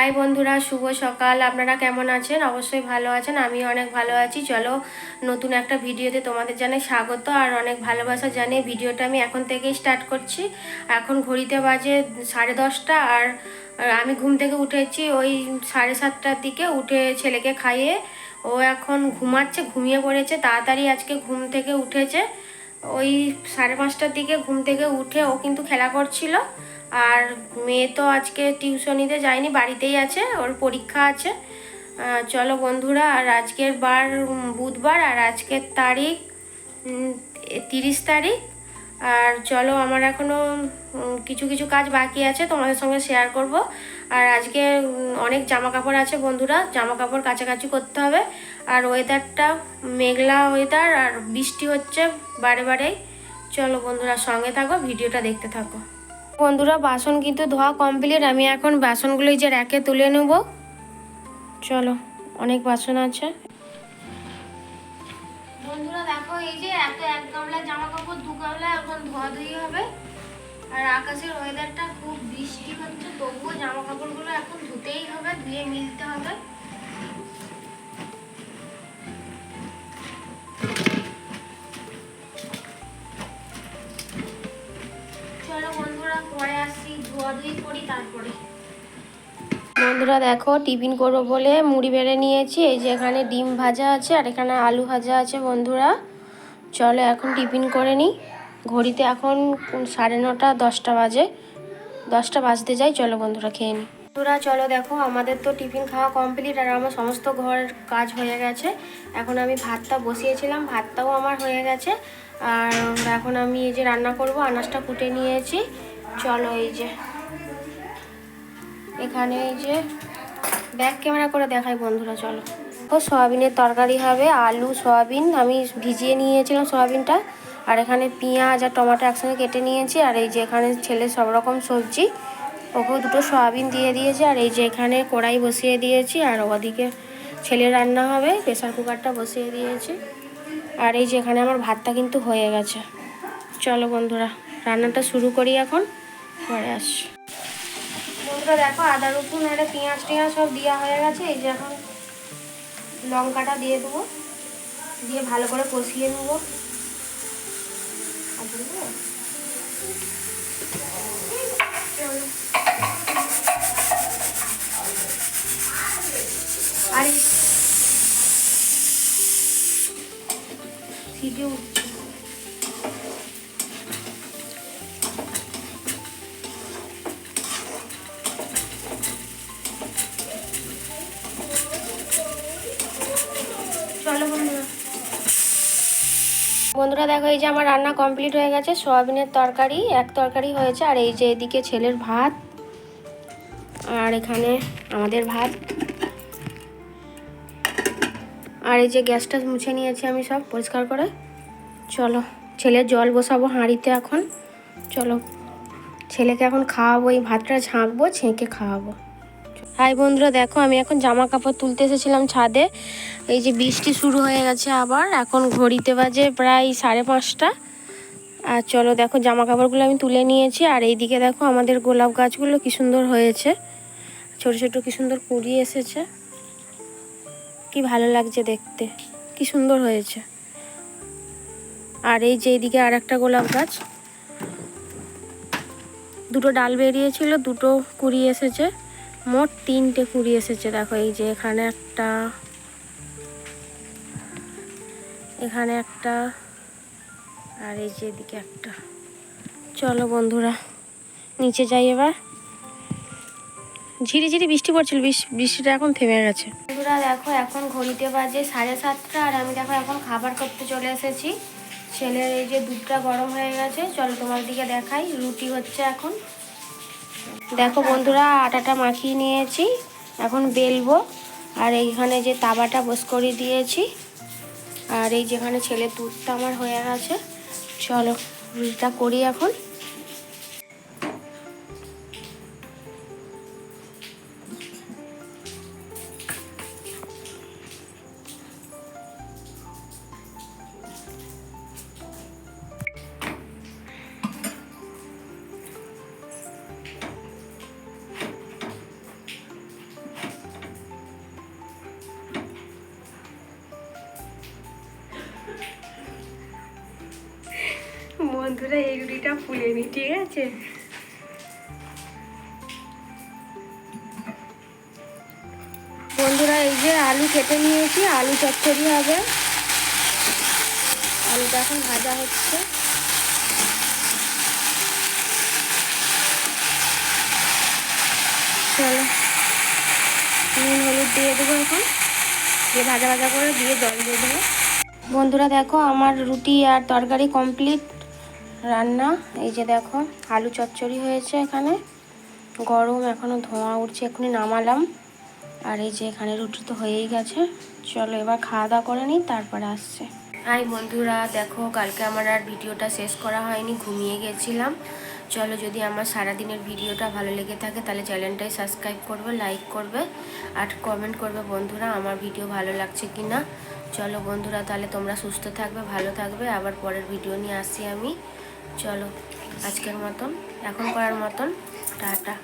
High বন্ধুরা, শুভ সকাল। আপনারা কেমন আছেন? অবশ্যই ভালো আছেন, আমিও অনেক ভালো আছি। চলো, নতুন একটা ভিডিওতে তোমাদের জানাই স্বাগত আর অনেক ভালোবাসা জানিয়ে ভিডিওটা আমি এখন থেকেই স্টার্ট করছি। এখন ঘড়িতে বাজে সাড়ে দশটা আর আমি ঘুম থেকে উঠেছি ওই সাড়ে সাতটার দিকে, উঠে ছেলেকে খাইয়ে। ও এখন ঘুমাচ্ছে, ঘুমিয়ে পড়েছে, তাড়াতাড়ি আজকে ঘুম থেকে উঠেছে। ওই সাড়ে পাঁচটার দিকে ঘুম থেকে উঠে ও কিন্তু খেলা করছিল। আর মেয়ে তো আজকে টিউশনিতে যায়নি, বাড়িতেই আছে, ওর পরীক্ষা আছে। চলো বন্ধুরা, আর আজকের বার বুধবার, আর আজকের তারিখ তিরিশ তারিখ। আর চলো, আমার এখনও কিছু কিছু কাজ বাকি আছে, তোমাদের সঙ্গে শেয়ার করব। আর আজকে অনেক জামা কাপড় আছে বন্ধুরা জামা কাপড় কাছাকাছি করতে হবে। আর ওয়েদারটা মেঘলা ওয়েদার আর বৃষ্টি হচ্ছে বারে বারেই। চলো বন্ধুরা, সঙ্গে থাকো, ভিডিওটা দেখতে থাকো। বন্ধুরা, বাসন কিন্তু ধোয়া কমপ্লিট আমি এখন বাসনগুলো যে র্যাকে তুলে নেব। চলো, অনেক বাসন আছে। বন্ধুরা, দেখো, এই যে এত এক গামলা জামা কাপড় দু গামলা এখন ধোয়া ধুই হবে। আর আকাশের ওয়েদারটা খুব বৃষ্টি হচ্ছে, তবুও জামা কাপড়গুলো এখন ধুতেই হবে, ধুয়ে মিলতে হবে। বন্ধুরা দেখো, টিফিন করব বলে মুড়ি বেড়ে নিয়েছি। এই যে এখানে ডিম ভাজা আছে আর এখানে আলু ভাজা আছে বন্ধুরা। চলো এখন টিফিন করে নিই। ঘড়িতে এখন সাড়ে নটা, দশটা বাজে। দশটা বাজতে যাই, চলো বন্ধুরা খেয়ে নিই। বন্ধুরা চলো দেখো, আমাদের তো টিফিন খাওয়া কমপ্লিট আর আমার সমস্ত ঘরের কাজ হয়ে গেছে। এখন আমি ভাতটা বসিয়েছিলাম, ভাতটাও আমার হয়ে গেছে। আর এখন আমি এই যে রান্না করব, আনাজটা কুটে নিয়েছি। চলো এই যে। এখানে এই যে ব্যাক ক্যামেরা করে দেখাই বন্ধুরা, চলো। ও সয়াবিনের তরকারি হবে, আলু, সয়াবিন, আমি ভিজিয়ে নিয়েছিলাম সয়াবিনটা। আর এখানে পেঁয়াজ আর টমেটো একসঙ্গে কেটে নিয়েছি, আর এই যে এখানে ছেলে সব রকম সবজি, ওকেও দুটো সয়াবিন দিয়ে দিয়েছি, আর এই যে এখানে কড়াই বসিয়ে দিয়েছি, আর ওদিকে ছেলে রান্না হবে প্রেসার কুকারটা বসিয়ে দিয়েছি। আর এই যে এখানে আমার ভাতটা কিন্তু হয়ে গেছে। চলো বন্ধুরা, রান্নাটা শুরু করি এখন, পরে আসছি। বন্ধুরা দেখো, আদা, রসুন আর পেঁয়াজ টেঁয়াজ সব দেওয়া হয়ে গেছে। এই যে এখন লঙ্কাটা দিয়ে দেবো। দিয়ে ভালো করে কষিয়ে নেব। আর দেবো? বন্ধুরা দেখো, এই যে আমার রান্না কমপ্লিট হয়ে গেছে, সয়াবিনের তরকারি, এক তরকারি হয়েছে, আর এই যে এদিকে ছেলের ভাত, আর এখানে আমাদের ভাত। আর এই যে গ্যাসটা মুছে নিয়েছি আমি সব পরিষ্কার করে। চলো, ছেলের জল বসাবো হাঁড়িতে এখন। চলো, ছেলেকে এখন খাওয়াবো, এই ভাতটা ঝাঁকবো, ছেঁকে খাওয়াবো। হাই বন্ধুরা, দেখো, আমি এখন জামা কাপড় তুলতে এসেছিলাম ছাদে। এই যে বৃষ্টি শুরু হয়ে গেছে আবার, এখন ঘড়িতে বাজে প্রায় সাড়ে পাঁচটা। আর চলো, দেখো জামা কাপড়গুলো আমি তুলে নিয়েছি, আর এইদিকে দেখো, আমাদের গোলাপ গাছগুলো কি সুন্দর হয়েছে। ছোট ছোট কি সুন্দর কুড়ি এসেছে। কি ভালো লাগছে দেখতে, কি সুন্দর হয়েছে। আর এই যে এইদিকে আর একটা গোলাপ গাছ। দুটো ডাল বেরিয়েছিল, দুটো কুড়ি এসেছে। মোট তিনটে কুড়ি এসেছে, দেখো এই যে এখানে একটা এখানে একটা, আর এই যে এদিকে একটা। চলো বন্ধুরা, নিচে যাই এবার। ঝিরিঝিরি বৃষ্টি পড়ছিল বৃষ্টিটা এখন থেমে গেছে। বন্ধুরা, দেখো এখন ঘড়িতে বাজে সাড়ে সাতটা, আর আমি দেখো এখন খাবার করতে চলে এসেছি। ছেলের এই যে দুধটা গরম হয়ে গেছে, চলো তোমার দিকে দেখাই, রুটি হচ্ছে এখন। দেখো বন্ধুরা, আটাটা মাখিয়ে নিয়েছি। এখন বেলবো। আর এইখানে যে তাবাটা বস করে দিয়েছি, আর এই যেখানে ছেলে দুধটা আমার হয়ে গেছে, চলো রুটিটা করি এখন। বন্ধুরা, এই রুটিটা ফুলেনি ঠিক আছে? বন্ধুরা, এই যে আলু কেটে নিয়েছি, আলু চচ্চড়ি হবে। আলুটা এখন ভাজা হচ্ছে। চলো, নুন, হলুদ দিয়ে দেবো এখন। দিয়ে ভাজা ভাজা করে দিয়ে জল দিয়ে দেবো। বন্ধুরা, দেখো, আমার রুটি আর তরকারি কমপ্লিট রান্না, এই যে দেখো, আলু চচ্চড়ি হয়েছে এখানে। গরম এখনও ধোঁয়া উঠছে এখনই নামালাম। আর এই যে এখানে রুটি তো হয়েই গেছে। চলো এবার খাওয়া দাওয়া করে নিই, তারপরে আসছে। হাই বন্ধুরা, দেখো, কালকে আমার আর ভিডিওটা শেষ করা হয়নি, ঘুমিয়ে গেছিলাম। চলো যদি আমার সারাদিনের ভিডিওটা ভালো লেগে থাকে, তাহলে চ্যানেলটাই সাবস্ক্রাইব করবে, লাইক করবে, আর কমেন্ট করবে, বন্ধুরা, আমার ভিডিও ভালো লাগছে কি না? চলো বন্ধুরা, তাহলে তোমরা সুস্থ থাকবে, ভালো থাকবে। আবার পরের ভিডিও নিয়ে আসি আমি। চলো আজকের মতন এখন করার মতন টাটা।